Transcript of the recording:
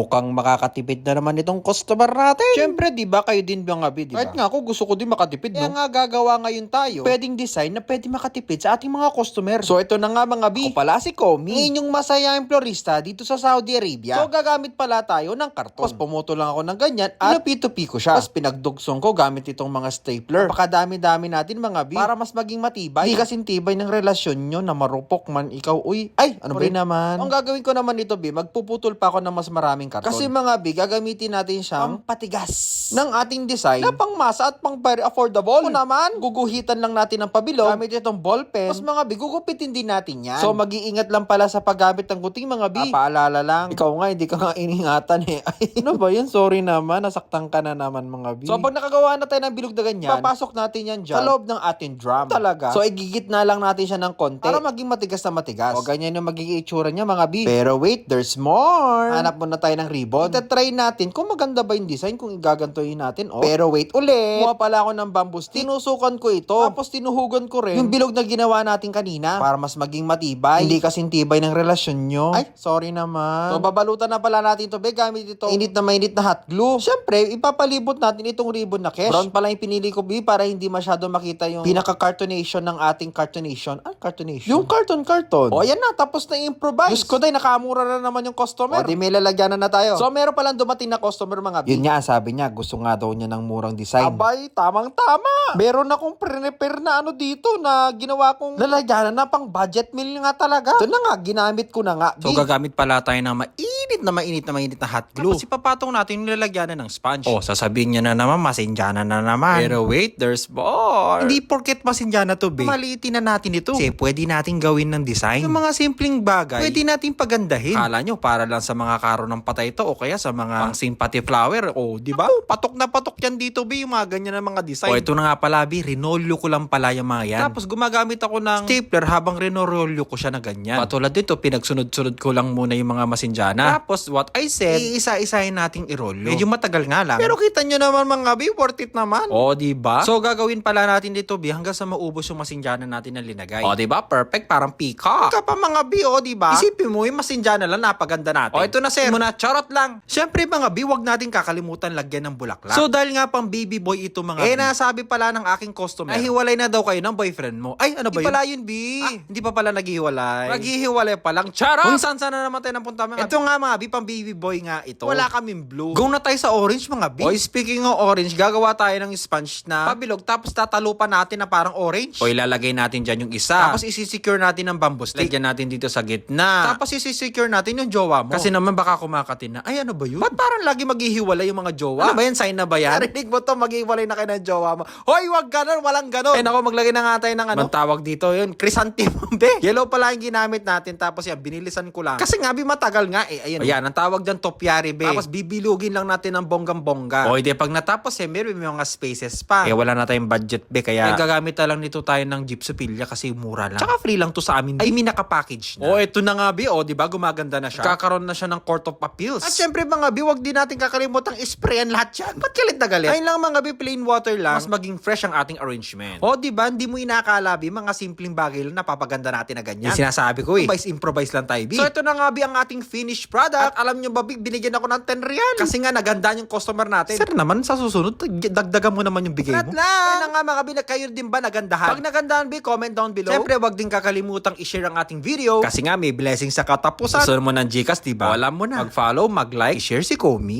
Mukhang makakatipid na naman itong customer natin. Siyempre, di ba kayo din mga bi, di ba? Kahit nga ako gusto ko din makatipid, Kaya nga gagawa ngayon tayo. Pwedeng design na pwede makatipid sa ating mga customer. So ito na nga mga bi. Ako pala si Komi. Ang inyong masayang florista dito sa Saudi Arabia. So gagamit pala tayo ng karton. Tapos pumuto lang ako ng ganyan at pinapito-pi ko siya. Tapos pinagdugsong ko gamit itong mga stapler. Napakadami-dami natin mga bi. Para mas maging matibay. Hindi kasing tibay ng relasyon nyo na marupok man ikaw. Uy, ay, ano ba yun naman? Ang gagawin ko naman nito bi, magpuputol pa ako ng mas maraming karton. Kasi mga bi, gagamitin natin siyang patigas ng ating design na pang masa at pang very affordable. Kung naman, guguhitan lang natin ng pabilog gamit itong ball pen. Mas mga bi, gugupitin din natin yan. So mag-iingat lang pala sa paggamit ng guting mga bi. Ah, paalala lang. Ikaw nga, hindi ka nga iningatan eh. Ay, ano ba yan? Sorry naman, nasaktan ka na naman mga bi. So pag nakagawa na tayo ng bilog na ganyan, papasok natin yan dyan sa loob ng ating drum. Talaga. So igigit na lang natin siya ng konti para maging matigas na matigas. O ganyan yung magiging itsura niya mga bi. Pero wait, there's more. Hanap muna tayo ng ribbon. Itatry natin kung maganda ba yung design kung igagantoyin natin. Oh. Pero wait ulit. Kumuha pala ako ng bamboo stick. Tinusukan ko ito. Tapos tinuhugan ko rin yung bilog na ginawa natin kanina para mas maging matibay. Hindi kasing tibay ng relasyon nyo. Ay, sorry naman. So babalutan na pala natin ito be gamit ito. Init na mainit na hot glue. Siyempre, ipapalibot natin itong ribbon na kesh. Brown pala yung pinili ko be para hindi masyado makita yung pinaka-cartonation ng ating cartonation. Ah, cartonation? Yung carton-carton. O, yan na. Tapos na improvise. Diyos ko day, nakamura na naman yung customer. O, di may lalagyanan na tayo. So, meron palang dumating na customer mga bi. Yun nga, sabi niya, gusto nga daw niya ng murang design. Abay, tamang-tama. Meron akong prepare na ano dito na ginawa kong lalagyanan na pang budget meal nga talaga. Ito na nga, ginamit ko na nga. So gagamit pala tayo ng mainit na mainit na mainit na hot glue. Tapos ipapatong natin yung lalagyanan ng sponge. Oh, sasabihin niya na naman, masindyana na naman. Pero wait, there's more. Hindi porket masindyana to, be. Maliitin na natin ito. Kasi pwede natin gawin ng design. Yung mga simpleng bagay, pwede natin pagandahin. Kala nyo, para lang sa mga karo ng patay to o kaya sa mga pang sympathy flower. O, di ba? patok na patok yan dito, be. Yung mga ganyan na mga design. O, ito na nga pala, be. Rinolyo ko lang pala yung mga yan. Tapos gumagamit ako ng stapler habang rinorolyo ko siya na ganyan. Patulad dito, pinagsunod-sunod ko lang muna yung mga masindyana. Tapos, what I said, iisa-isahin nating irolyo. Medyo matagal nga lang. Pero kita nyo naman mga bi, worth it naman. O, di ba? So, gagawin pala natin dito, bi, hanggang sa maubos yung masindyana natin na linagay. O, di ba? Perfect, parang peacock. Ka pa mga bi, o, di ba? Isipin mo, yung masindyana lang, napaganda natin. O, ito na, sir. Muna, charot lang. Siyempre, mga bi, wag natin kakalimutan lagyan ng bulaklak. So, dahil nga pang baby boy ito mga Eh, nasabi pala ng aking customer, ay hiwalay na daw kayo ng boyfriend mo. Ay, ano ba yun? pala yun, bi. Ah, hindi pa pala naghihiwalay. Naghihiwalay pa lang. Charot! Kung saan saan na naman tayo napunta mga Ito nga mga bi, pang baby boy nga ito. Wala kaming blue. Go na tayo sa orange mga bi. Oy, speaking of orange, gagawa tayo ng sponge na pabilog tapos tatalupan natin na parang orange. O ilalagay natin dyan yung isa. Tapos isisecure natin ng bamboo stick. Lagyan natin dito sa gitna. Tapos isisecure natin yung jowa mo. Kasi naman baka kumakatin na, ay ano ba yun? Ba't parang lagi maghihiwalay yung mga jowa? Ano ba yan? Sign na ba yan? Narinig mo to, maghihiwalay na kayo ng jowa mo. Hoy, wag ganun, walang ganun. Ay nako, maglagay na nga tayo ng ano. Mantawag dito yun, chrysanthemum be. Yellow pala yung ginamit natin tapos yan, binilisan ko lang. Kasi nga, bi matagal nga eh. Ayan. Ayan, ang tawag dyan, topiary be. Tapos bibilugin lang natin ng bonggang-bongga. O, hindi, pag natapos eh, meron may mga spaces pa. Eh, wala na tayong budget be, kaya gagamit na lang nito tayo ng gypsophilia kasi mura lang. Tsaka free lang to sa amin. Ay, may nakapackage na. O, eto na nga bi, o, di ba, gumaganda na siya. Kakaroon na siya ng Court of Appeals. At syempre mga bi, wag din natin kakalimutang isprayan lahat yan. Ba't galit na galit? Ayun lang mga bi, plain water lang. Mas maging fresh ang ating arrangement. O, di ba, hindi mo inakala bi, mga simpleng bagay lang napapaganda natin na ganyan. Yung sinasabi ko eh. Improvise, improvise lang tayo bi. So, ito na nga bi ang ating finished product. At alam nyo ba bi, binigyan ako ng 10 real. Kasi nga, naganda yung customer natin. Sir naman, sa susunod, dagdagan mo naman yung bigay mo. lang. Kaya na nga mga bi, kayo din ba nagandahan? Pag nagandahan bi, comment down below. Siyempre, wag din kakalimutang i-share ang ating video. Kasi nga, may blessing sa katapusan. Gusto mo ng Gcash, diba? Alam mo na. Mag-follow, mag-like, i-share si Komi.